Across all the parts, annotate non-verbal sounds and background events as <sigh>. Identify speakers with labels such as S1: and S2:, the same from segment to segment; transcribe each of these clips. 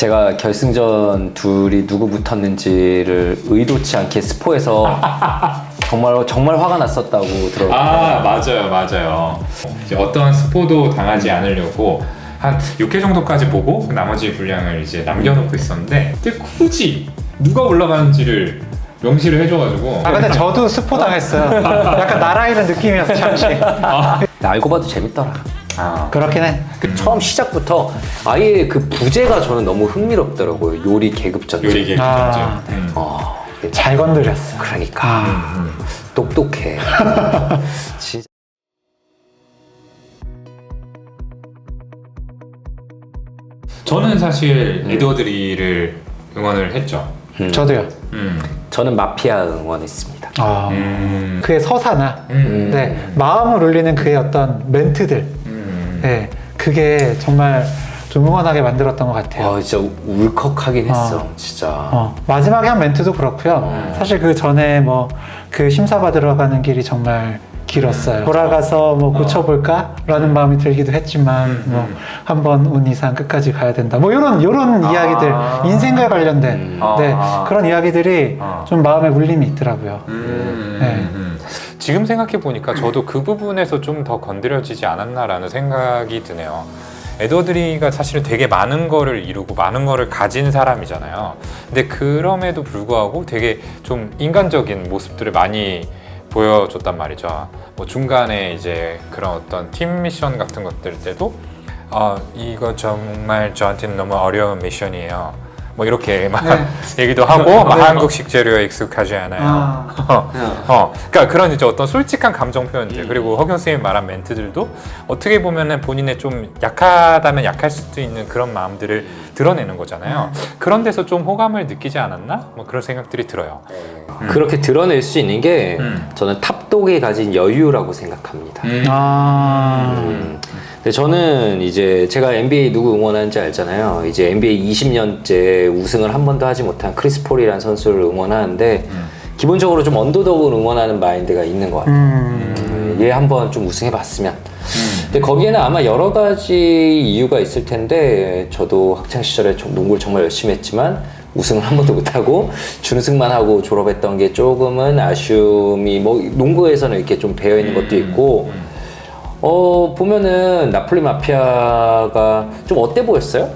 S1: 제가 결승전 둘이 누구 붙었는지를 의도치 않게 스포해서 <laughs> 정말 정말 화가 났었다고 들어.
S2: 아 맞아요 맞아요 이제 어떤 스포도 당하지 않으려고 한 6회 정도까지 보고 그 나머지 분량을 이제 남겨놓고 있었는데 근데 굳이 누가 올라가는지를 명시를 해줘가지고
S3: 아 근데 저도 스포 당했어요. <laughs> 약간 나라 잃은 느낌이었어 잠시.
S1: 알고 봐도 재밌더라.
S2: 아,
S3: 그렇긴 해.
S1: 그 처음 시작부터 아예 그 부제가 저는 너무 흥미롭더라고요. 요리 계급 전쟁.
S2: 요리 계획
S3: 아.
S2: 전쟁 음.
S1: 어,
S3: 잘 건드렸어.
S1: 그러니까
S2: 음.
S1: 똑똑해. <laughs> 진짜.
S2: 저는 사실 에드워드리를 응원을 했죠
S1: 음.
S3: 저도요.
S2: 음.
S1: 저는 마피아 응원했습니다.
S3: 아,
S2: 음.
S3: 그의 서사나
S2: 음.
S3: 네 마음을 울리는 그의 어떤 멘트들,
S2: 음.
S3: 네 그게 정말 좀 응원하게 만들었던 것 같아요.
S1: 아 진짜 울컥하긴 했어.
S3: 어.
S1: 진짜.
S3: 어, 마지막에 한 멘트도 그렇고요.
S1: 어.
S3: 사실 그 전에 뭐 그 심사 받으러 가는 길이 정말 길었어요. 돌아가서 뭐 고쳐볼까라는 마음이 들기도 했지만
S2: 음,
S3: 뭐
S2: 음.
S3: 한번 운 이상 끝까지 가야 된다. 뭐 이런 이런
S2: 아.
S3: 이야기들 인생과 관련된
S1: 음.
S3: 네,
S2: 아.
S3: 그런 이야기들이
S2: 아.
S3: 좀 마음에 울림이 있더라고요.
S2: 음,
S3: 네.
S2: 음. 지금 생각해 보니까 저도 그 부분에서 좀 더 건드려지지 않았나라는 생각이 드네요. 에드워드리가 사실은 되게 많은 거를 이루고 많은 거를 가진 사람이잖아요. 근데 그럼에도 불구하고 되게 좀 인간적인 모습들을 많이 보여줬단 말이죠. 뭐 중간에 이제 그런 어떤 팀 미션 같은 것들 때도 아 이거 정말 저한테는 너무 어려운 미션이에요. 뭐 이렇게 막
S3: 네. <laughs>
S2: 얘기도 하고 막 한국식 재료에 익숙하지 않아요.
S3: 아. <laughs>
S2: 어, 어, 그러니까 그런 이제 어떤 솔직한 감정 표현들 그리고 허경 선생님이 말한 멘트들도 어떻게 보면은 본인의 좀 약하다면 약할 수도 있는 그런 마음들을 드러내는 거잖아요. 그런 데서 좀 호감을 느끼지 않았나? 뭐 그런 생각들이 들어요.
S1: 그렇게 드러낼 수 있는 게
S2: 음.
S1: 저는 탑독이 가진 여유라고 생각합니다.
S3: 아,
S1: 음. 근데 저는 이제 제가 NBA 누구 응원하는지 알잖아요. 이제 NBA 20년째 우승을 한 번도 하지 못한 크리스 폴이라는 선수를 응원하는데
S2: 음.
S1: 기본적으로 좀 언더독을 응원하는 마인드가 있는 것 같아요.
S3: 음,
S1: 음, 얘 한번 좀 우승해봤으면. 근데 거기에는 아마 여러 가지 이유가 있을 텐데 저도 학창 시절에 좀 농구를 정말 열심히 했지만 우승을 한 번도 못하고 준우승만 하고 졸업했던 게 조금은 아쉬움이 뭐 농구에서는 이렇게 좀 배어 있는 것도 있고 어 보면은 나폴리 마피아가 좀 어때 보였어요?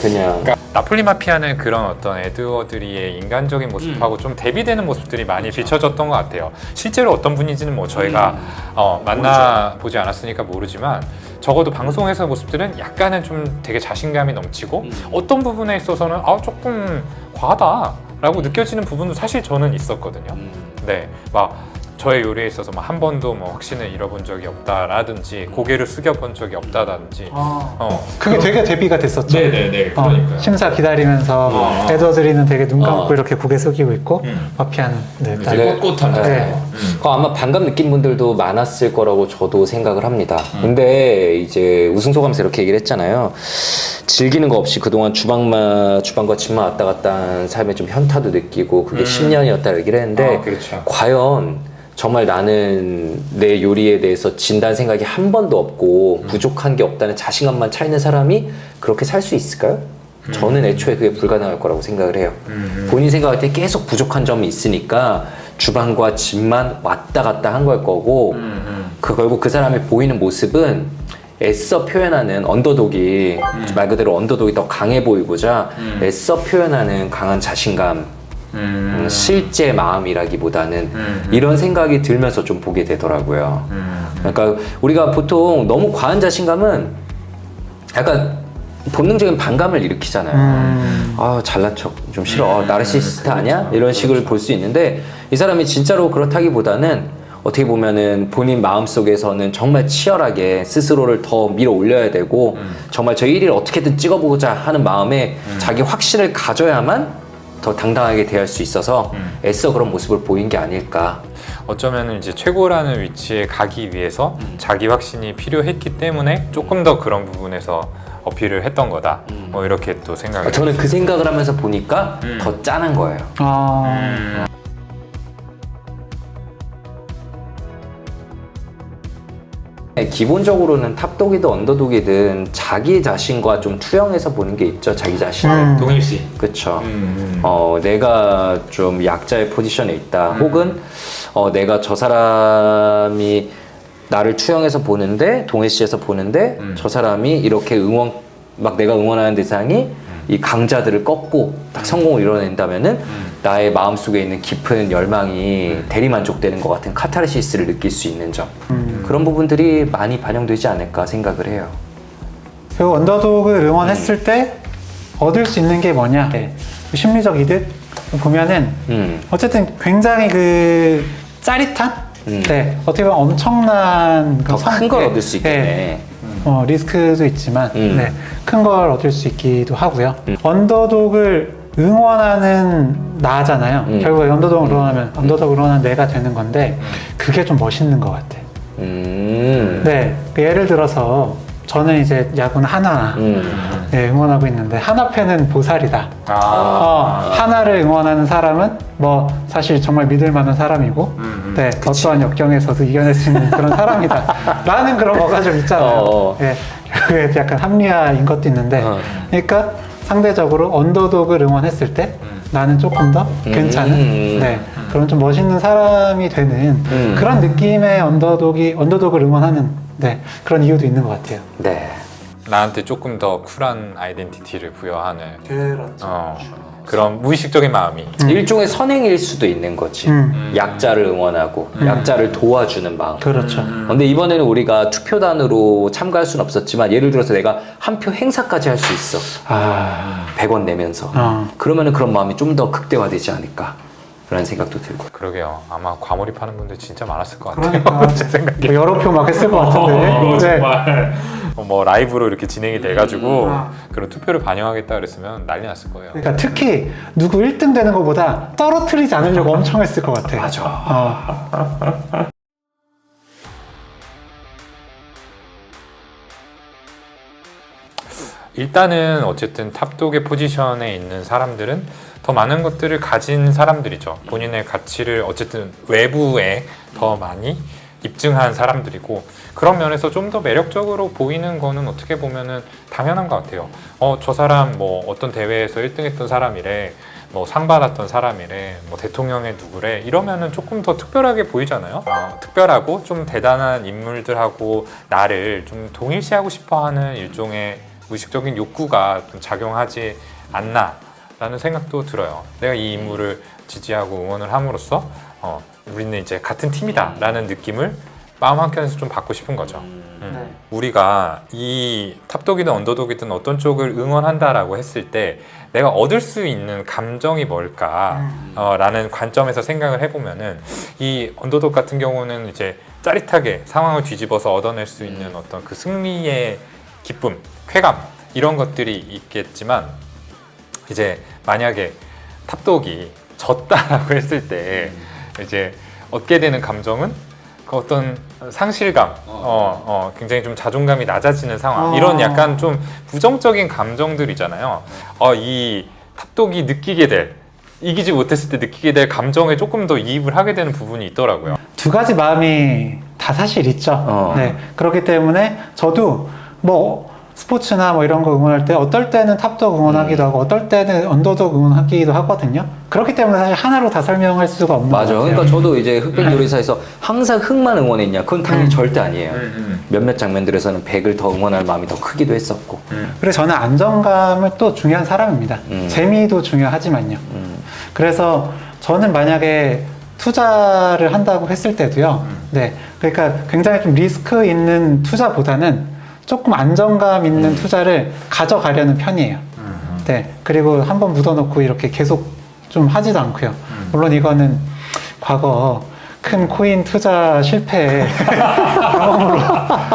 S1: 그냥.
S2: 그러니까 나폴리 마피아는 그런 어떤 에드워드리의 인간적인 모습하고 좀 대비되는 모습들이 많이 비춰졌던 것 같아요. 실제로 어떤 분인지는 뭐 저희가 어, 만나 보지 않았으니까 모르지만 적어도 방송에서 모습들은 약간은 좀 되게 자신감이 넘치고 어떤 부분에 있어서는 아 조금 과하다라고 느껴지는 부분도 사실 저는 있었거든요. 네, 막 저의 요리에 있어서 막한 번도 뭐 확신을 잃어본 적이 없다라든지 고개를 숙여본 적이 없다든지 어.
S3: 그게 되게 대비가 됐었죠.
S2: 네네네
S3: 어, 심사 기다리면서
S2: 어.
S3: 에드워드리는 되게 눈 감고
S1: 어.
S3: 이렇게 고개 숙이고 있고
S2: 음.
S3: 마피아는 네,
S1: 네.
S3: 네.
S2: 음.
S1: 그거 아마 반감 느낀 분들도 많았을 거라고 저도 생각을 합니다. 근데 이제 우승 소감에서 이렇게 얘기를 했잖아요. 즐기는 거 없이 그동안 주방만 주방과 집만 왔다 갔다 한 삶에 좀 현타도 느끼고 그게
S2: 음.
S1: 10년이었다 얘기를 했는데
S2: 아, 그렇죠.
S1: 과연 정말 나는 내 요리에 대해서 진단 생각이 한 번도 없고 부족한 게 없다는 자신감만 차 있는 사람이 그렇게 살 수 있을까요? 저는 애초에 그게 불가능할 거라고 생각을 해요.
S2: 음.
S1: 본인 생각할 때 계속 부족한 점이 있으니까 주방과 집만 왔다 갔다 한 걸 거고
S2: 음.
S1: 그 결국 그 사람이 보이는 모습은 애써 표현하는 언더독이 말 그대로 언더독이 더 강해 보이고자
S2: 음.
S1: 애써 표현하는 강한 자신감
S2: 음.
S1: 음, 실제 마음이라기보다는
S2: 음.
S1: 이런 생각이 들면서 좀 보게 되더라고요.
S2: 음.
S1: 그러니까 우리가 보통 너무 과한 자신감은 약간 본능적인 반감을 일으키잖아요.
S3: 음.
S1: 아 잘난 척 좀 싫어
S2: 음,
S1: 나르시스트
S2: 그렇죠.
S1: 아니야 이런 식을 볼수 있는데 이 사람이 진짜로 그렇다기보다는 어떻게 보면은 본인 마음 속에서는 정말 치열하게 스스로를 더 밀어 올려야 되고
S2: 음.
S1: 정말 저 1위를 어떻게든 찍어보고자 하는 마음에 자기 확신을 가져야만 더 당당하게 대할 수 있어서
S2: 음.
S1: 애써 그런 모습을 보인 게 아닐까
S2: 어쩌면 이제 최고라는 위치에 가기 위해서 자기 확신이 필요했기 때문에 조금 더 그런 부분에서 어필을 했던 거다. 뭐 이렇게 또 생각을.
S1: 아, 저는 그 생각을 하면서 보니까
S2: 음.
S1: 더 짠한 거예요.
S3: 아,
S2: 음.
S1: 기본적으로는 탑독이든 언더독이든 자기 자신과 좀 투영해서 보는 게 있죠. 자기 자신을.
S3: 음.
S2: 동일시.
S1: 그쵸.
S2: 음.
S1: 어, 내가 좀 약자의 포지션에 있다.
S2: 음.
S1: 혹은 어, 내가 저 사람이 나를 투영해서 보는데 동해시에서 보는데
S2: 음.
S1: 저 사람이 이렇게 응원 막 내가 응원하는 대상이 이 강자들을 꺾고 딱 성공을 이뤄낸다면은
S2: 음.
S1: 나의 마음속에 있는 깊은 열망이 대리만족되는 것 같은 카타르시스를 느낄 수 있는 점
S3: 음.
S1: 그런 부분들이 많이 반영되지 않을까 생각을 해요.
S3: 그 언더독을 응원했을 때 얻을 수 있는 게 뭐냐? 네. 심리적 이득 보면은
S1: 음.
S3: 어쨌든 굉장히 그 짜릿한
S1: 음.
S3: 네 어떻게 보면 엄청난
S1: 더
S3: 성-
S1: 큰 걸
S3: 네,
S1: 얻을 수
S3: 네.
S1: 있겠네.
S3: 어, 리스크도 있지만
S1: 음.
S3: 네, 큰걸 얻을 수 있기도 하고요.
S1: 음.
S3: 언더독을 응원하는 나잖아요.
S1: 음.
S3: 결국에 언더독을 응원하면 언더독을 응원하는 내가 되는 건데 그게 좀 멋있는 것 같아.
S1: 음.
S3: 네, 그 예를 들어서 저는 이제 야구는 하나
S1: 음.
S3: 네, 응원하고 있는데 하나 팬은 보살이다.
S2: 아.
S3: 어, 하나를 응원하는 사람은 뭐 사실 정말 믿을 만한 사람이고
S2: 음, 음.
S3: 네, 어떠한 역경에서도 이겨낼 수 있는 그런 사람이다 <laughs> 라는 그런 거가 좀 있잖아요
S1: 어.
S3: 예, 그게 약간 합리화인 것도 있는데
S1: 어.
S3: 그러니까 상대적으로 언더독을 응원했을 때
S2: 음.
S3: 나는 조금 더 괜찮은
S1: 음.
S3: 네, 그런 좀 멋있는 사람이 되는
S1: 음.
S3: 그런 느낌의 언더독이 언더독을 응원하는 네, 그런 이유도 있는 것 같아요
S1: 네.
S2: 나한테 조금 더 쿨한 아이덴티티를 부여하는
S3: 그렇죠
S2: 어, 그런 무의식적인 마음이.
S1: 일종의 선행일 수도 있는 거지.
S3: 음.
S1: 약자를 응원하고 약자를 도와주는 마음.
S3: 그렇죠
S1: 근데 이번에는 우리가 투표단으로 참가할 수는 없었지만 예를 들어서 내가 한 표 행사까지 할 수 있어.
S3: 아
S1: 100원 내면서.
S3: 어.
S1: 그러면은 그런 마음이 좀 더 극대화되지 않을까. 라는 생각도 들고.
S2: 그러게요. 아마 과몰입하는 분들 진짜 많았을 것 같아요.
S3: 그러니까 <laughs>
S2: 제 생각에.
S3: 뭐 여러 표 막 했을 것 같은데
S2: 이거
S3: 네.
S2: 정말 어, 뭐 라이브로 이렇게 진행이 돼가지고
S3: 아.
S2: 그런 투표를 반영하겠다 그랬으면 난리 났을 거예요.
S3: 그러니까 특히 누구 1등 되는 것보다 떨어뜨리지 않으려고 엄청 했을 것 같아.
S1: 맞아.
S3: 어.
S2: 일단은 어쨌든 탑독의 포지션에 있는 사람들은 더 많은 것들을 가진 사람들이죠. 본인의 가치를 어쨌든 외부에 더 많이 입증한 사람들이고 그런 면에서 좀 더 매력적으로 보이는 거는 어떻게 보면은 당연한 것 같아요. 어, 저 사람 뭐 어떤 대회에서 1등 했던 사람이래. 뭐 상 받았던 사람이래. 뭐 대통령의 누구래. 이러면은 조금 더 특별하게 보이잖아요. 어, 특별하고 좀 대단한 인물들하고 나를 좀 동일시하고 싶어 하는 일종의 무의식적인 욕구가 좀 작용하지 않나라는 생각도 들어요. 내가 이 인물을 지지하고 응원을 함으로써 어, 우리는 이제 같은 팀이다라는 느낌을 마음 한켠에서 좀 받고 싶은 거죠. 음.
S3: 네.
S2: 우리가 이 탑독이든 언더독이든 어떤 쪽을 응원한다라고 했을 때 내가 얻을 수 있는 감정이 뭘까라는 관점에서 생각을 해보면은 이 언더독 같은 경우는 이제 짜릿하게 상황을 뒤집어서 얻어낼 수 있는 어떤 그 승리의 기쁨, 쾌감 이런 것들이 있겠지만 이제 만약에 탑독이 졌다라고 했을 때 이제 얻게 되는 감정은 그 어떤 상실감, 어, 어, 굉장히 좀 자존감이 낮아지는 상황,
S3: 어.
S2: 이런 약간 좀 부정적인 감정들이잖아요. 어, 이 탑독이 느끼게 될, 이기지 못했을 때 느끼게 될 감정에 조금 더 이입을 하게 되는 부분이 있더라고요.
S3: 두 가지 마음이 다 사실 있죠.
S1: 어.
S3: 네. 그렇기 때문에 저도 뭐 스포츠나 뭐 이런 거 응원할 때 어떨 때는 탑독 응원하기도 하고 어떨 때는 언더독 응원하기도 하거든요. 그렇기 때문에 사실 하나로 다 설명할 수가 없는
S1: 맞아.
S3: 것 같아요.
S1: 그러니까 저도 이제 흑백 요리사에서 항상 흑만 응원했냐? 그건 당연히
S3: 음.
S1: 절대 아니에요. 몇몇 장면들에서는 백을 더 응원할 마음이 더 크기도 했었고.
S3: 그래서 저는 안정감을 또 중요한 사람입니다.
S1: 음.
S3: 재미도 중요하지만요.
S1: 음.
S3: 그래서 저는 만약에 투자를 한다고 했을 때도요. 네. 그러니까 굉장히 좀 리스크 있는 투자보다는 조금 안정감 있는 투자를 가져가려는 편이에요. 네. 그리고 한번 묻어놓고 이렇게 계속 좀 하지도 않고요. 물론 이거는 과거 큰 코인 투자 실패 <laughs> 경험으로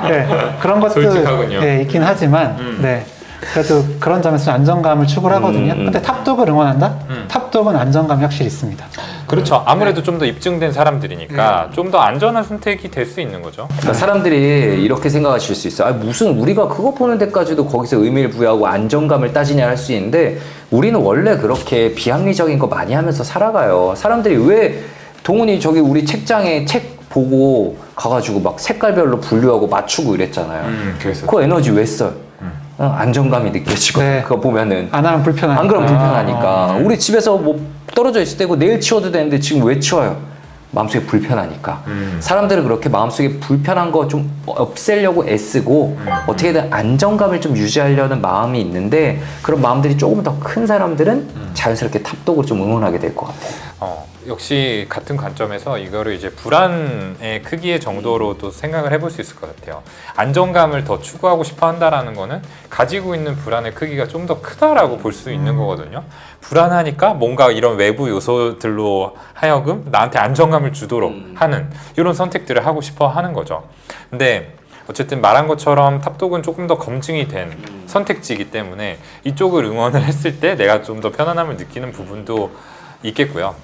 S3: 네, 그런 것도
S2: 솔직하군요.
S3: 네, 있긴 하지만
S2: 음.
S3: 네. 그래도 그런 점에서 좀 안정감을 추구를 하거든요.
S1: 음, 음.
S3: 근데 탑독을 응원한다?
S2: 음.
S3: 탑독은 안정감이 확실히 있습니다.
S2: 그렇죠. 아무래도 좀 더 입증된 사람들이니까 좀 더 안전한 선택이 될 수 있는 거죠.
S1: 그러니까 사람들이 이렇게 생각하실 수 있어요. 아, 무슨 우리가 그거 보는 데까지도 거기서 의미를 부여하고 안정감을 따지냐 할 수 있는데 우리는 원래 그렇게 비합리적인 거 많이 하면서 살아가요. 사람들이 왜 동훈이 저기 우리 책장에 책 보고 가가지고 막 색깔별로 분류하고 맞추고 이랬잖아요.
S2: 음, 그래서
S1: 그 에너지 왜 써요?
S2: 음.
S1: 어, 안정감이 느껴지고
S3: 네.
S1: 그거 보면은
S3: 안 하면 불편하니까.
S1: 안 그러면 불편하니까
S2: 아,
S1: 우리 집에서 뭐 떨어져 있을 때고 내일 치워도 되는데 지금 왜 치워요? 마음속에 불편하니까
S2: 음.
S1: 사람들은 그렇게 마음속에 불편한 거 좀 없애려고 애쓰고
S2: 음.
S1: 어떻게든 안정감을 좀 유지하려는 마음이 있는데 그런 마음들이 조금 더 큰 사람들은
S2: 음.
S1: 자연스럽게 탑독을 좀 응원하게 될 것 같아요.
S2: 어, 역시 같은 관점에서 이거를 이제 불안의 크기의 정도로도 생각을 해볼 수 있을 것 같아요. 안정감을 더 추구하고 싶어 한다라는 거는 가지고 있는 불안의 크기가 좀 더 크다라고 볼 수 있는 거거든요. 불안하니까 뭔가 이런 외부 요소들로 하여금 나한테 안정감을 주도록
S1: 음.
S2: 하는 이런 선택들을 하고 싶어 하는 거죠. 근데 어쨌든 말한 것처럼 탑독은 조금 더 검증이 된 선택지이기 때문에 이쪽을 응원을 했을 때 내가 좀 더 편안함을 느끼는 부분도 있겠고요.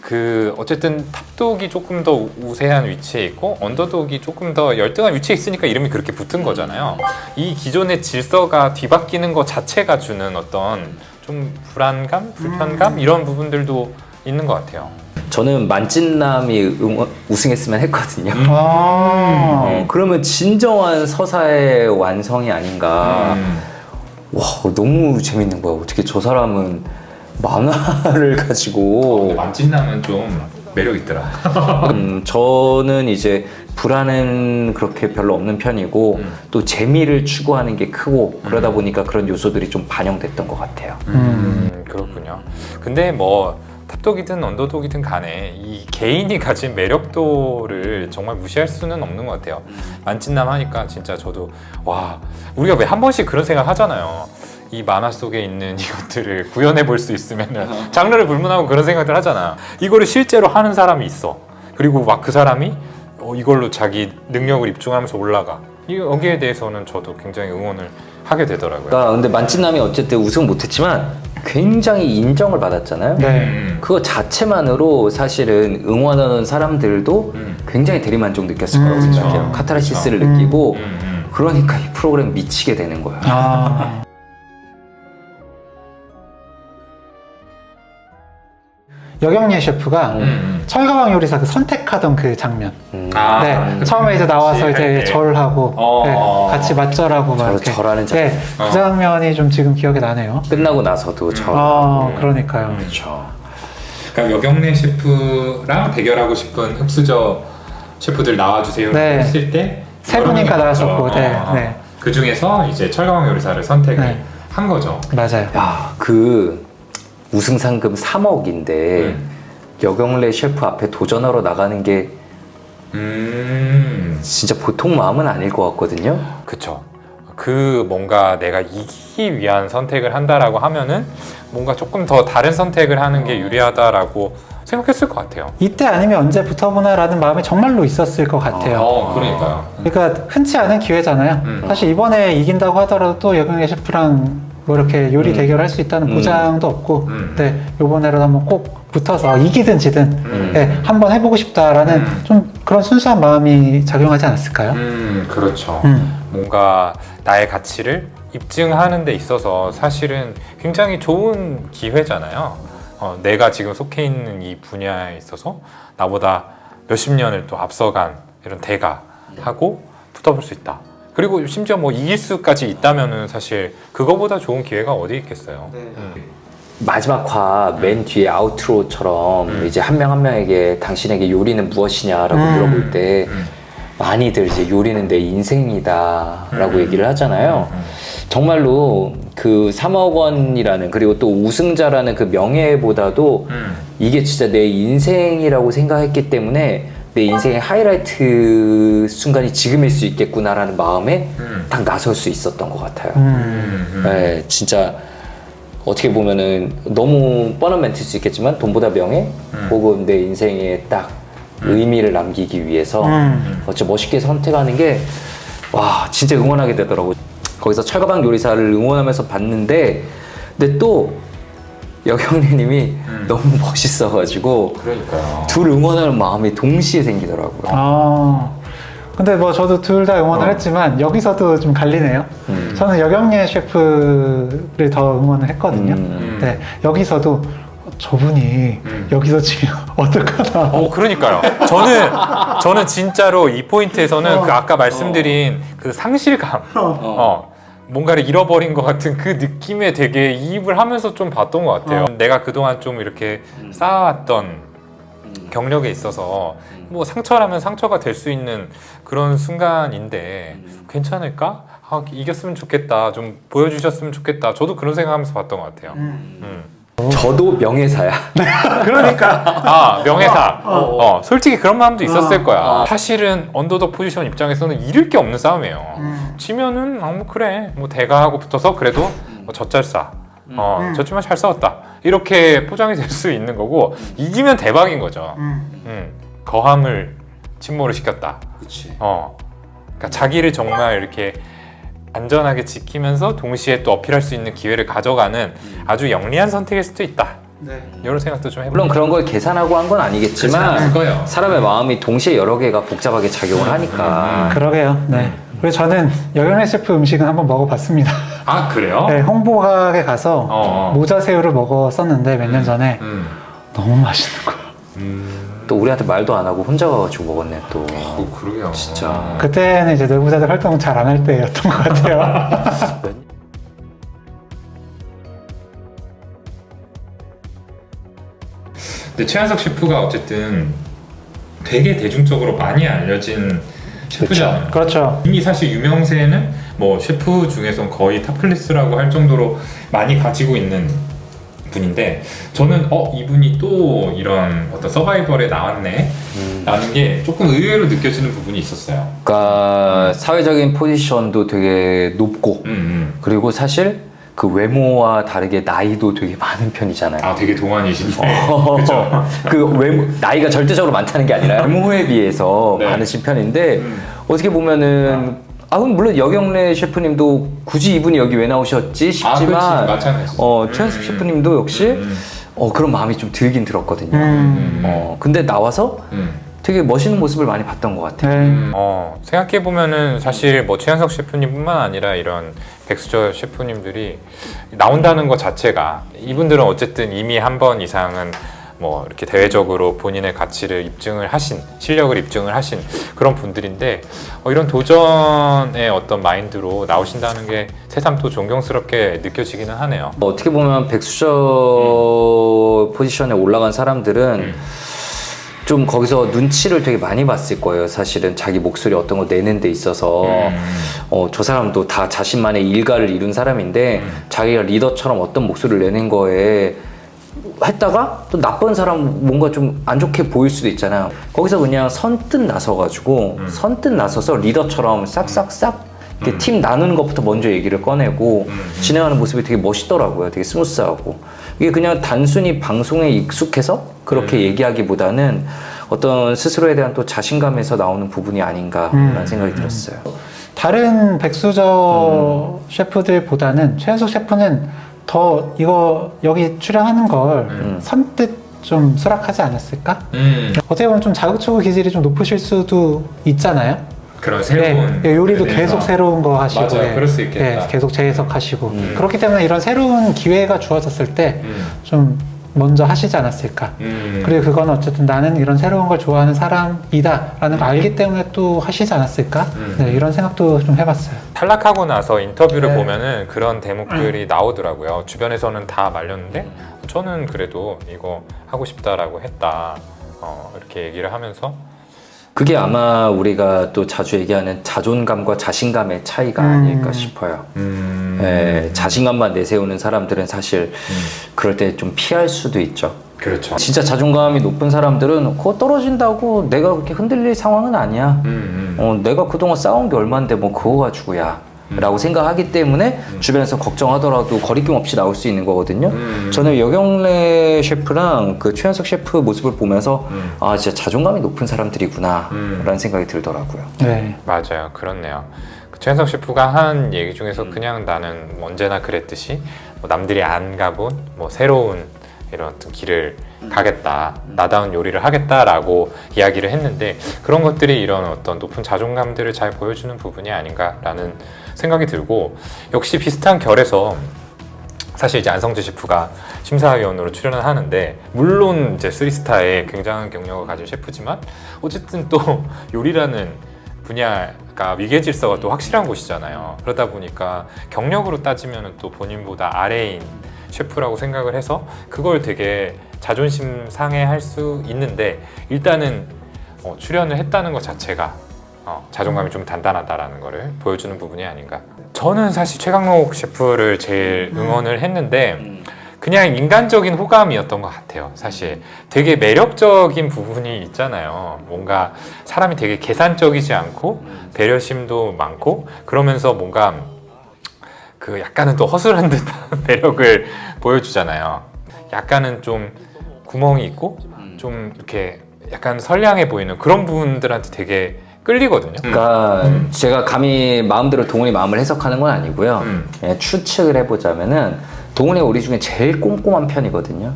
S2: 그 어쨌든 탑독이 조금 더 우세한 위치에 있고 언더독이 조금 더 열등한 위치에 있으니까 이름이 그렇게 붙은 거잖아요. 이 기존의 질서가 뒤바뀌는 것 자체가 주는 어떤 좀 불안감, 불편감 이런 부분들도 있는 것 같아요.
S1: 저는 만찢남이 응원, 우승했으면 했거든요.
S2: 음.
S3: 아.
S1: 어, 그러면 진정한 서사의 완성이 아닌가.
S2: 음.
S1: 와 너무 재밌는 거야. 어떻게 저 사람은 만화를 <laughs> 가지고
S2: 만찢남은 좀 매력 있더라. <laughs>
S1: 음, 저는 이제 불안은 그렇게 별로 없는 편이고
S2: 음.
S1: 또 재미를 추구하는 게 크고 그러다 보니까 그런 요소들이 좀 반영됐던 것 같아요.
S2: 음, 그렇군요. 근데 뭐 탑독이든 언더독이든 간에 이 개인이 가진 매력도를 정말 무시할 수는 없는 것 같아요. 만찢남 하니까 진짜 저도 와 우리가 왜 한 번씩 그런 생각 하잖아요. 이 만화 속에 있는 <laughs> 이것들을 구현해 볼 수 있으면은 장르를 불문하고 그런 생각들 하잖아. 이거를 실제로 하는 사람이 있어. 그리고 막 그 사람이 어, 이걸로 자기 능력을 입증하면서 올라가. 이 여기에 대해서는 저도 굉장히 응원을 하게 되더라고요.
S1: 그러니까 근데 만찢남이 어쨌든 우승 못했지만 굉장히 인정을 받았잖아요.
S3: 네.
S2: 음.
S1: 그거 자체만으로 사실은 응원하는 사람들도
S2: 음.
S1: 굉장히 대리만족 느꼈을 거라고
S3: 음,
S1: 생각해요.
S2: 그렇죠.
S1: 카타르시스를
S3: 그렇죠.
S1: 느끼고
S2: 음, 음.
S1: 그러니까 이 프로그램 미치게 되는 거예요.
S3: 아. 여경례 셰프가
S1: 음.
S2: 음.
S3: 철가방 요리사 그 선택하던 그 장면.
S1: 음.
S2: 아,
S3: 네,
S2: 그
S3: 처음에 이제 나와서
S2: 같이 할
S3: 이제
S2: 때.
S3: 절하고
S2: 어.
S3: 네, 같이 맞절하고 막
S1: 절-
S3: 이렇게.
S1: 절하는 장면.
S3: 네, 그
S2: 어.
S3: 장면이 좀 지금 기억에 나네요.
S1: 끝나고 나서도 저
S3: 아, 그러니까요.
S1: 그렇죠.
S2: 그러니까 여경래 셰프랑 대결하고 싶은 흑수저 셰프들 나와주세요
S3: 네.
S2: 했을
S3: 때세
S2: 여러
S3: 분인가 나왔었고. 네,
S2: 어, 어.
S3: 네.
S2: 그 중에서 이제 철가방 요리사를 선택을
S3: 네.
S2: 한 거죠.
S3: 맞아요.
S1: 야, 그 우승 상금 3억인데
S2: 음.
S1: 여경래 셰프 앞에 도전하러 나가는 게
S2: 음,
S1: 진짜 보통 마음은 아닐 것 같거든요.
S2: 그쵸. 그 뭔가 내가 이기기 위한 선택을 한다라고 하면은 뭔가 조금 더 다른 선택을 하는 게 유리하다라고 생각했을 것 같아요.
S3: 이때 아니면 언제 붙어보나라는 마음이 정말로 있었을 것 같아요.
S2: 어, 그러니까요.
S3: 그러니까 흔치 않은 기회잖아요.
S2: 음.
S3: 사실 이번에 이긴다고 하더라도 또 여경의 셰프랑 뭐 이렇게 요리
S1: 음.
S3: 대결할 수 있다는
S1: 음.
S3: 보장도 없고,
S2: 음.
S3: 네 이번에라도 한번 꼭 붙어서 이기든 지든
S2: 음.
S3: 네, 한번 해보고 싶다라는
S2: 음.
S3: 좀 그런 순수한 마음이 작용하지 않았을까요?
S2: 음, 그렇죠.
S3: 음.
S2: 뭔가 나의 가치를 입증하는 데 있어서 사실은 굉장히 좋은 기회잖아요. 어, 내가 지금 속해 있는 이 분야에 있어서 나보다 몇십 년을 또 앞서간 이런 대가하고 붙어볼 수 있다. 그리고 심지어 뭐 이길 수까지 있다면은 사실 그거보다 좋은 기회가 어디 있겠어요. 음.
S1: 마지막 화 맨 뒤에 아우트로처럼
S2: 음.
S1: 이제 한 명 한 명에게 당신에게 요리는 무엇이냐라고
S3: 음.
S1: 물어볼 때
S2: 음.
S1: 많이들 이제 요리는 내 인생이다라고
S2: 음.
S1: 얘기를 하잖아요.
S2: 음.
S1: 정말로 그 3억 원이라는 그리고 또 우승자라는 그 명예보다도
S2: 음.
S1: 이게 진짜 내 인생이라고 생각했기 때문에 내 인생의 하이라이트 순간이 지금일 수 있겠구나라는 마음에
S2: 음.
S1: 딱 나설 수 있었던 것 같아요.
S3: 음.
S2: 음. 음.
S1: 네, 진짜 어떻게 보면은 너무 뻔한 멘트일 수 있겠지만 돈보다 명예
S2: 음.
S1: 혹은 내 인생에 딱 의미를 남기기 위해서
S3: 음.
S1: 어째 멋있게 선택하는 게 와 진짜 응원하게 되더라고. 거기서 철가방 요리사를 응원하면서 봤는데 근데 또 여경래님이
S2: 음.
S1: 너무 멋있어가지고
S2: 그러니까요.
S1: 둘 응원하는 마음이 동시에 생기더라고요.
S3: 아. 근데 뭐 저도 둘 다 응원을
S2: 어.
S3: 했지만 여기서도 좀 갈리네요.
S1: 음.
S3: 저는 여경례 셰프를 더 응원을 했거든요.
S1: 음.
S3: 네, 여기서도 저분이
S2: 음.
S3: 여기서 지면 <laughs> 어떡하나.
S2: 어, 그러니까요. 저는 저는 진짜로 이 포인트에서는
S3: 어.
S2: 그 아까 말씀드린 그 상실감, 어. 뭔가를 잃어버린 것 같은 그 느낌에 되게 이입을 하면서 좀 봤던 것 같아요. 내가 그동안 좀 이렇게 쌓아왔던 경력에 있어서 뭐 상처라면 상처가 될 수 있는 그런 순간인데 괜찮을까? 아, 이겼으면 좋겠다. 좀 보여주셨으면 좋겠다. 저도 그런 생각하면서 봤던 것 같아요. 음.
S1: 저도 명예사야. <laughs>
S3: 그러니까.
S2: 아 명예사. 어, 솔직히 그런 마음도 있었을
S3: 어.
S2: 거야. 사실은 언더독 포지션 입장에서는 잃을 게 없는 싸움이에요.
S3: 음.
S2: 지면은 아, 뭐 그래 뭐 대가하고 붙어서 그래도 뭐 젖잘싸. 어
S3: 음.
S2: 졌지만 잘 싸웠다. 이렇게 포장이 될 수 있는 거고 이기면 대박인 거죠.
S3: 음.
S2: 음, 거함을 침몰을 시켰다.
S1: 그렇지.
S2: 어, 그러니까 자기를 정말 이렇게 안전하게 지키면서 동시에 또 어필할 수 있는 기회를 가져가는 아주 영리한 선택일 수도 있다.
S3: 네.
S2: 이런 생각도 좀 해보고.
S1: 물론 그런 걸 계산하고 한 건 아니겠지만
S2: 거예요.
S1: 사람의 마음이 동시에 여러 개가 복잡하게 작용을 하니까
S3: 그러게요. 네. 그리고 저는 여경래 셰프 음식은 한번 먹어봤습니다.
S2: 아 그래요?
S3: 네, 홍보각에 가서
S2: 어, 어.
S3: 모자새우를 먹었었는데 몇 년 전에
S2: 음.
S3: 너무 맛있는 거야.
S1: 또 우리한테 말도 안 하고 혼자 가지고 먹었네 또.
S2: 어, 그러게요.
S1: 진짜.
S3: 그때는 이제 내부자들 활동 잘 안 할 때였던 것 같아요. <laughs>
S2: 근데 최한석 셰프가 어쨌든 되게 대중적으로 많이 알려진 셰프잖아요.
S3: 그렇죠.
S2: 이미 사실 유명세는 뭐 셰프 중에선 거의 탑 클래스라고 할 정도로 많이 가지고 있는 분인데 저는 어 이분이 또 이런 어떤 서바이벌에 나왔네 라는 게 조금 의외로 느껴지는 부분이 있었어요.
S1: 그러니까 사회적인 포지션도 되게 높고
S2: 음, 음.
S1: 그리고 사실 그 외모와 다르게 나이도 되게 많은 편이잖아요.
S2: 아 되게 동안이신데 <laughs> 그렇죠.
S1: 그 외모 나이가 절대적으로 많다는 게 아니라 외모에 비해서
S2: 네.
S1: 많으신 편인데
S2: 음.
S1: 어떻게 보면은 아 그럼 물론 여경래 셰프님도 굳이 이분이 여기 왜 나오셨지
S2: 아,
S1: 싶지만
S2: 그렇지. 마찬가지.
S1: 어
S2: 음,
S1: 최현숙
S2: 음.
S1: 셰프님도 역시
S2: 음,
S1: 어 그런 마음이 좀 들긴 들었거든요.
S3: 음.
S1: 어 근데 나와서
S2: 음.
S1: 되게 멋있는 모습을 많이 봤던 것 같아요.
S3: 네.
S2: 어, 생각해 보면은 사실 뭐 최현석 셰프님뿐만 아니라 이런 백수저 셰프님들이 나온다는 것 자체가 이분들은 어쨌든 이미 한 번 이상은 뭐 이렇게 대외적으로 본인의 가치를 입증을 하신 실력을 입증을 하신 그런 분들인데 어, 이런 도전의 어떤 마인드로 나오신다는 게 새삼 또 존경스럽게 느껴지기는 하네요.
S1: 뭐 어떻게 보면 백수저 포지션에 올라간 사람들은
S2: 음.
S1: 좀 거기서 눈치를 되게 많이 봤을 거예요. 사실은 자기 목소리 어떤 거 내는 데 있어서
S2: 음.
S1: 어, 저 사람도 다 자신만의 일가를 이룬 사람인데
S2: 음.
S1: 자기가 리더처럼 어떤 목소리를 내는 거에 했다가 또 나쁜 사람 뭔가 좀 안 좋게 보일 수도 있잖아요. 거기서 그냥 선뜻 나서가지고
S2: 음.
S1: 선뜻 나서서 리더처럼 싹싹싹 이렇게
S2: 음.
S1: 팀 나누는 것부터 먼저 얘기를 꺼내고
S2: 음.
S1: 진행하는 모습이 되게 멋있더라고요. 되게 스무스하고 이게 그냥 단순히 방송에 익숙해서 그렇게
S2: 음.
S1: 얘기하기보다는 어떤 스스로에 대한 또 자신감에서 나오는 부분이 아닌가라는
S3: 음.
S1: 생각이 들었어요.
S3: 다른 백수저 셰프들보다는 최현석 셰프는 더 이거 여기 출연하는 걸
S1: 음.
S3: 선뜻 좀 수락하지 않았을까?
S2: 음.
S3: 어떻게 보면 좀 자극적으로 기질이 좀 높으실 수도 있잖아요.
S2: 그런 새로운
S3: 네, 요리도
S2: 면에서.
S3: 계속 새로운 거 하시고,
S2: 맞아요.
S3: 예,
S2: 그럴 수 있겠다.
S3: 예, 계속 재해석하시고
S1: 음.
S3: 그렇기 때문에 이런 새로운 기회가 주어졌을 때좀
S2: 음.
S3: 먼저 하시지 않았을까.
S2: 음.
S3: 그리고 그건 어쨌든 나는 이런 새로운 걸 좋아하는 사람이다라는 걸 알기 때문에 또 하시지 않았을까.
S2: 음.
S3: 네, 이런 생각도 좀 해봤어요.
S2: 탈락하고 나서 인터뷰를
S3: 네.
S2: 보면은 그런 대목들이 나오더라고요. 주변에서는 다 말렸는데 저는 그래도 이거 하고 싶다라고 했다. 어, 이렇게 얘기를 하면서
S1: 그게 아마 우리가 또 자주 얘기하는 자존감과 자신감의 차이가
S3: 음.
S1: 아닐까 싶어요.
S2: 음.
S1: 예, 자신감만 내세우는 사람들은 사실 그럴 때 좀 피할 수도 있죠.
S2: 그렇죠.
S1: 진짜 자존감이 높은 사람들은 그거 떨어진다고 내가 그렇게 흔들릴 상황은 아니야.
S2: 음, 음.
S1: 어, 내가 그동안 쌓은 게 얼만데 뭐 그거 가지고야.
S2: 음.
S1: 라고 생각하기 때문에 주변에서 걱정하더라도 거리낌 없이 나올 수 있는 거거든요.
S2: 음.
S1: 저는 여경래 셰프랑 그 최현석 셰프 모습을 보면서
S2: 음.
S1: 아 진짜 자존감이 높은 사람들이구나
S2: 음.
S1: 라는 생각이 들더라고요.
S3: 네.
S2: 맞아요. 그렇네요. 그 최현석 셰프가 한 얘기
S1: 음.
S2: 중에서 그냥 나는 언제나 그랬듯이 뭐 남들이 안 가본 뭐 새로운 이런 어떤 길을
S1: 음.
S2: 가겠다, 나다운 요리를 하겠다라고 이야기를 했는데 그런 것들이 이런 어떤 높은 자존감들을 잘 보여주는 부분이 아닌가라는 생각이 들고 역시 비슷한 결에서 사실 이제 안성재 셰프가 심사위원으로 출연을 하는데 물론 이제 쓰리스타에 굉장한 경력을 가진 셰프지만 어쨌든 또 <laughs> 요리라는 분야가 위계 질서가 또 확실한 곳이잖아요. 그러다 보니까 경력으로 따지면 또 본인보다 아래인 셰프라고 생각을 해서 그걸 되게 자존심 상해할 수 있는데 일단은 어, 출연을 했다는 것 자체가 어, 자존감이 좀 단단하다라는 거를 보여주는 부분이 아닌가. 저는 사실 최강록 셰프를 제일 응원을 했는데 그냥 인간적인 호감이었던 것 같아요. 사실 되게 매력적인 부분이 있잖아요. 뭔가 사람이 되게 계산적이지 않고 배려심도 많고 그러면서 뭔가 그 약간은 또 허술한 듯한 <laughs> 매력을 보여주잖아요. 약간은 좀 구멍이 있고 좀 이렇게 약간 선량해 보이는 그런 부분들한테 되게 끌리거든요.
S1: 그러니까 제가 감히 마음대로 동훈이 마음을 해석하는 건 아니고요.
S2: 음.
S1: 예, 추측을 해보자면은 동훈이가 우리 중에 제일 꼼꼼한 편이거든요.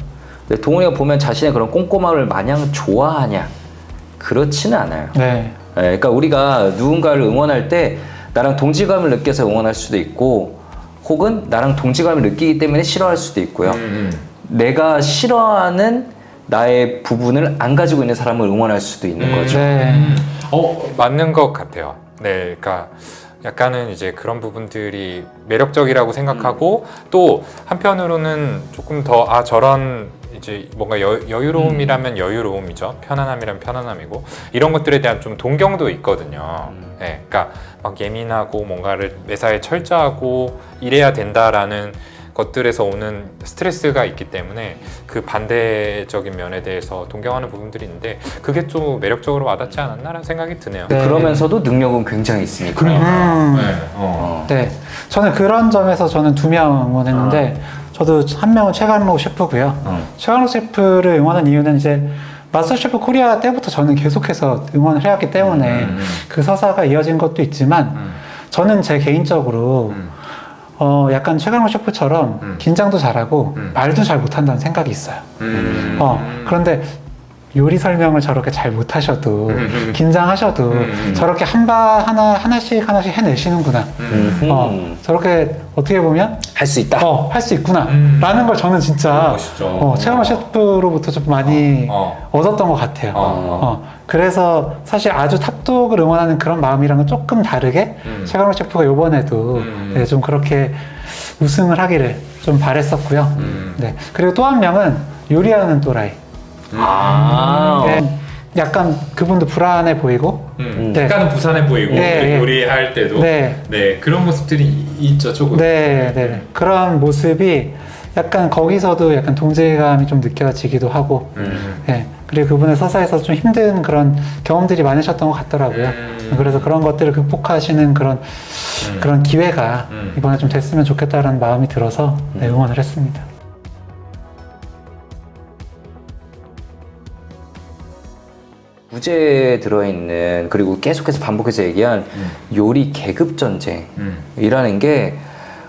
S1: 근데 동훈이가 보면 자신의 그런 꼼꼼함을 마냥 좋아하냐? 그렇지는 않아요.
S3: 네.
S1: 예, 그러니까 우리가 누군가를 응원할 때 나랑 동지감을 느껴서 응원할 수도 있고 혹은 나랑 동지감을 느끼기 때문에 싫어할 수도 있고요.
S2: 음,
S1: 내가 싫어하는 나의 부분을 안 가지고 있는 사람을 응원할 수도 있는
S2: 음.
S1: 거죠.
S3: 네.
S2: 어 맞는 것 같아요. 네, 그러니까 약간은 이제 그런 부분들이 매력적이라고 생각하고 또 한편으로는 조금 더 아 저런 이제 뭔가 여, 여유로움이라면 여유로움이죠. 편안함이라면 편안함이고 이런 것들에 대한 좀 동경도 있거든요. 네, 그러니까 막 예민하고 뭔가를 매사에 철저하고 이래야 된다라는 것들에서 오는 스트레스가 있기 때문에 그 반대적인 면에 대해서 동경하는 부분들이 있는데 그게 좀 매력적으로 와닿지 않았나라는 생각이 드네요.
S3: 네.
S1: 그러면서도 능력은 굉장히 있으니까.
S3: 음.
S2: 네, 어.
S3: 네. 저는 그런 점에서 저는 두 명 응원했는데 저도 한 명은 최강록 셰프고요.
S1: 어.
S3: 최강록 셰프를 응원한 이유는 이제 마스터 셰프 코리아 때부터 저는 계속해서 응원을 해왔기 때문에
S2: 음, 음.
S3: 그 서사가 이어진 것도 있지만
S2: 음.
S3: 저는 제 개인적으로
S2: 음.
S3: 어 약간 최강록 셰프처럼
S2: 음.
S3: 긴장도 잘하고
S2: 음.
S3: 말도 잘 못한다는 생각이 있어요.
S2: 음.
S3: 어 그런데 요리 설명을 저렇게 잘 못하셔도
S2: 음.
S3: 긴장하셔도
S2: 음.
S3: 저렇게 한 바 하나 하나씩 하나씩 해내시는구나.
S1: 음.
S3: 어, 저렇게 어떻게 보면
S1: 할 수 있다.
S3: 어, 할 수 있구나
S2: 음.
S3: 라는 걸 저는 진짜
S2: 멋있죠.
S3: 어, 최강호 셰프로부터 좀 많이
S2: 어.
S3: 얻었던 것 같아요.
S2: 어.
S3: 어, 그래서 사실 아주 탑독을 응원하는 그런 마음이랑은 조금 다르게
S2: 음.
S3: 최강호 셰프가 이번에도
S2: 음.
S3: 네, 좀 그렇게 우승을 하기를 좀 바랬었고요.
S2: 음.
S3: 네. 그리고 또 한 명은 요리하는 또라이.
S1: 아.
S3: 네, 약간 그분도 불안해 보이고
S2: 음.
S3: 네.
S2: 약간은 부산해 보이고
S3: 네, 네.
S2: 요리할 때도
S3: 네.
S2: 네. 그런 모습들이 있죠 조금.
S3: 네, 네. 그런 모습이 약간 거기서도 약간 동질감이 좀 느껴지기도 하고,
S2: 음.
S3: 네. 그리고 그분의 서사에서 좀 힘든 그런 경험들이 많으셨던 것 같더라고요.
S2: 음.
S3: 그래서 그런 것들을 극복하시는 그런
S2: 음.
S3: 그런 기회가
S2: 음.
S3: 이번에 좀 됐으면 좋겠다라는 마음이 들어서 네, 응원을 했습니다.
S1: 무제에 들어있는 그리고 계속해서 반복해서 얘기한 요리 계급 전쟁이라는
S2: 음.
S1: 게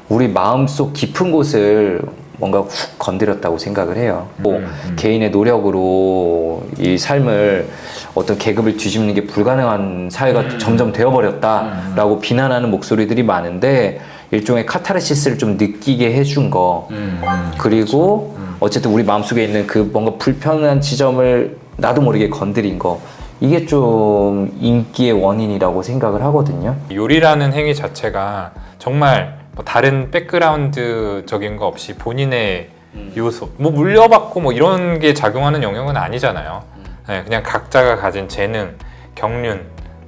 S1: 우리 마음속 깊은 곳을 뭔가 훅 건드렸다고 생각을 해요. 뭐
S2: 음, 음.
S1: 개인의 노력으로 이 삶을 어떤 계급을 뒤집는 게 불가능한 사회가
S2: 음.
S1: 점점 되어버렸다라고 비난하는 목소리들이 많은데 일종의 카타르시스를 좀 느끼게 해준 거
S2: 음. 음.
S1: 그리고 어쨌든 우리 마음속에 있는 그 뭔가 불편한 지점을 나도 모르게 건드린 거 이게 좀 인기의 원인이라고 생각을 하거든요.
S2: 요리라는 행위 자체가 정말 뭐 다른 백그라운드적인 거 없이 본인의 요소, 뭐 물려받고 뭐 이런 게 작용하는 영역은 아니잖아요. 네, 그냥 각자가 가진 재능, 경륜,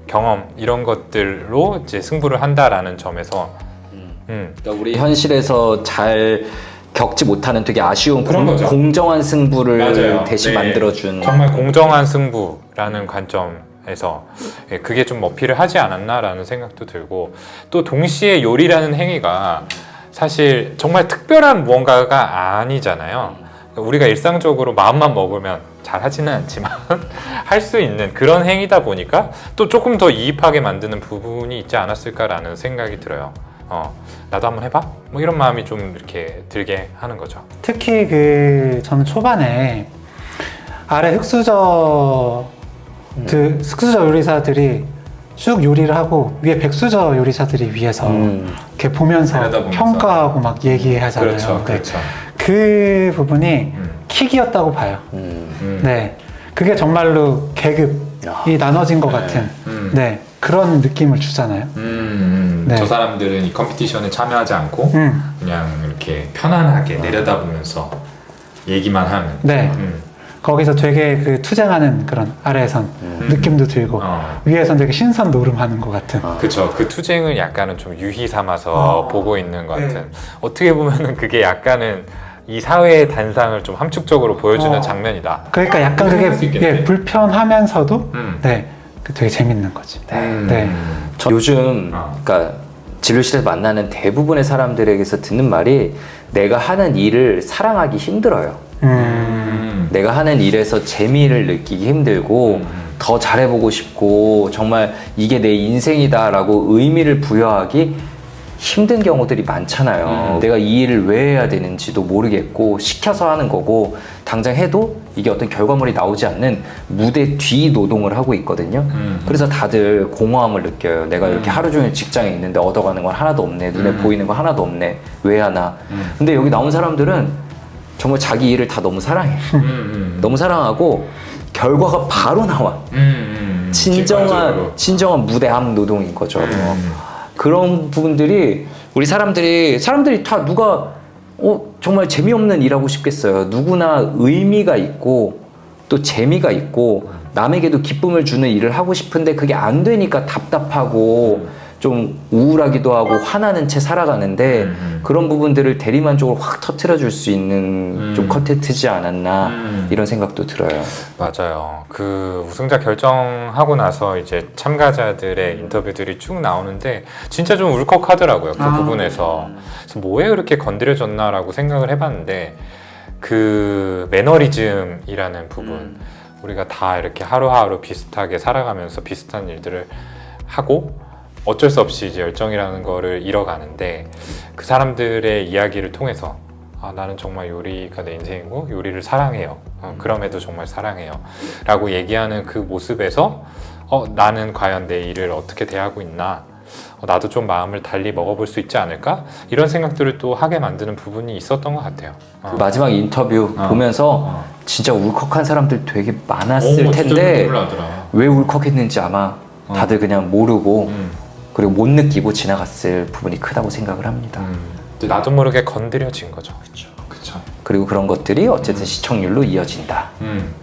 S2: 경험 이런 것들로 이제 승부를 한다라는 점에서 음.
S1: 그러니까 우리 현실에서 잘 겪지 못하는 되게 아쉬운
S2: 그런
S1: 공,
S2: 거죠.
S1: 공정한 승부를
S2: 맞아요.
S1: 대신
S2: 네.
S1: 만들어준
S2: 정말 공정한 승부 라는 관점에서 예, 그게 좀 어필을 하지 않았나라는 생각도 들고 또 동시에 요리라는 행위가 사실 정말 특별한 무언가가 아니잖아요. 우리가 일상적으로 마음만 먹으면 잘 하지는 않지만 <laughs> 할 수 있는 그런 행위다 보니까 또 조금 더 이입하게 만드는 부분이 있지 않았을까라는 생각이 들어요. 어, 나도 한번 해봐? 뭐 이런 마음이 좀 이렇게 들게 하는 거죠.
S3: 특히 그 저는 초반에 아래 흑수저 그 흑수저 요리사들이 쭉 요리를 하고 위에 백수저 요리사들이 위에서
S1: 음.
S3: 이렇게 보면서
S2: 내려다보면서.
S3: 평가하고 막 얘기하잖아요.
S2: 그렇죠,
S3: 네.
S2: 그렇죠.
S3: 그 부분이
S2: 음.
S3: 킥이었다고 봐요.
S1: 음.
S2: 음.
S3: 네. 그게 정말로 계급이 나눠진 것
S2: 네.
S3: 같은
S2: 음.
S3: 네. 그런 느낌을 주잖아요.
S2: 음, 음.
S3: 네.
S2: 저 사람들은 이 컴피티션에 참여하지 않고
S3: 음.
S2: 그냥 이렇게 편안하게 내려다보면서 얘기만 하는.
S3: 네.
S2: 음.
S3: 거기서 되게 그 투쟁하는 그런 아래에선 느낌도 들고
S2: 어.
S3: 위에선 되게 신선 노름하는 것 같은.
S2: 그쵸. 그 투쟁을 약간은 좀 유희 삼아서
S3: 어.
S2: 보고 있는 것
S3: 네.
S2: 같은. 어떻게 보면은 그게 약간은 이 사회의 단상을 좀 함축적으로 보여주는
S3: 어.
S2: 장면이다.
S3: 그러니까 약간
S2: 할수
S3: 그게
S2: 있겠네.
S3: 예, 불편하면서도
S2: 음.
S3: 네, 그 되게 재밌는 거지.
S2: 음.
S3: 네.
S1: 저 요즘
S2: 어.
S1: 그러니까 진료실에서 만나는 대부분의 사람들에게서 듣는 말이 내가 하는 일을 사랑하기 힘들어요.
S3: 음.
S2: 음.
S1: 내가 하는 일에서 재미를 느끼기 힘들고
S2: 음.
S1: 더 잘해보고 싶고 정말 이게 내 인생이다라고 의미를 부여하기 힘든 경우들이 많잖아요.
S2: 음.
S1: 내가 이 일을 왜 해야 되는지도 모르겠고 시켜서 하는 거고 당장 해도 이게 어떤 결과물이 나오지 않는 무대 뒤 노동을 하고 있거든요.
S2: 음.
S1: 그래서 다들 공허함을 느껴요. 내가 이렇게
S2: 음.
S1: 하루 종일 직장에 있는데 얻어가는 건 하나도 없네. 눈에
S2: 음.
S1: 보이는 거 하나도 없네. 왜 하나?
S2: 음.
S1: 근데 여기 나온 사람들은 정말 자기 일을 다 너무 사랑해.
S2: 음. 음.
S1: 너무 사랑하고 결과가 바로 나와.
S2: 음. 음.
S1: 진정한. 진정한 무대 앞 노동인 거죠.
S2: 음.
S1: 그런 부분들이 우리 사람들이 사람들이 다 누가 어 정말 재미없는 일하고 싶겠어요. 누구나 의미가 있고 또 재미가 있고 남에게도 기쁨을 주는 일을 하고 싶은데 그게 안 되니까 답답하고 좀 우울하기도 하고 화나는 채 살아가는데
S2: 음, 음.
S1: 그런 부분들을 대리만족으로 확 터트려 줄 수 있는
S2: 음.
S1: 좀 컨텐츠지 않았나
S2: 음.
S1: 이런 생각도 들어요.
S2: 맞아요. 그 우승자 결정하고 나서 이제 참가자들의 인터뷰들이 쭉 나오는데 진짜 좀 울컥하더라고요. 그
S3: 아.
S2: 부분에서. 그래서 뭐에 그렇게 건드려졌나라고 생각을 해봤는데 그 매너리즘이라는 부분 우리가 다 이렇게 하루하루 비슷하게 살아가면서 비슷한 일들을 하고 어쩔 수 없이 이제 열정이라는 거를 잃어가는데 그 사람들의 이야기를 통해서 아 나는 정말 요리가 내 인생이고 요리를 사랑해요. 어, 그럼에도 정말 사랑해요. 라고 얘기하는 그 모습에서 어 나는 과연 내 일을 어떻게 대하고 있나 어, 나도 좀 마음을 달리 먹어볼 수 있지 않을까 이런 생각들을 또 하게 만드는 부분이 있었던 것 같아요. 어.
S1: 그 마지막 인터뷰
S2: 어.
S1: 보면서
S2: 어.
S1: 진짜 울컥한 사람들 되게 많았을
S2: 오,
S1: 텐데. 왜 울컥했는지 아마
S2: 어.
S1: 다들 그냥 모르고
S2: 음,
S1: 그리고 못 느끼고 지나갔을 부분이 크다고 생각을 합니다.
S2: 음. 나도 모르게 건드려진 거죠. 그렇죠. 그렇죠.
S1: 그리고 그런 것들이 어쨌든 시청률로 이어진다.
S2: 음.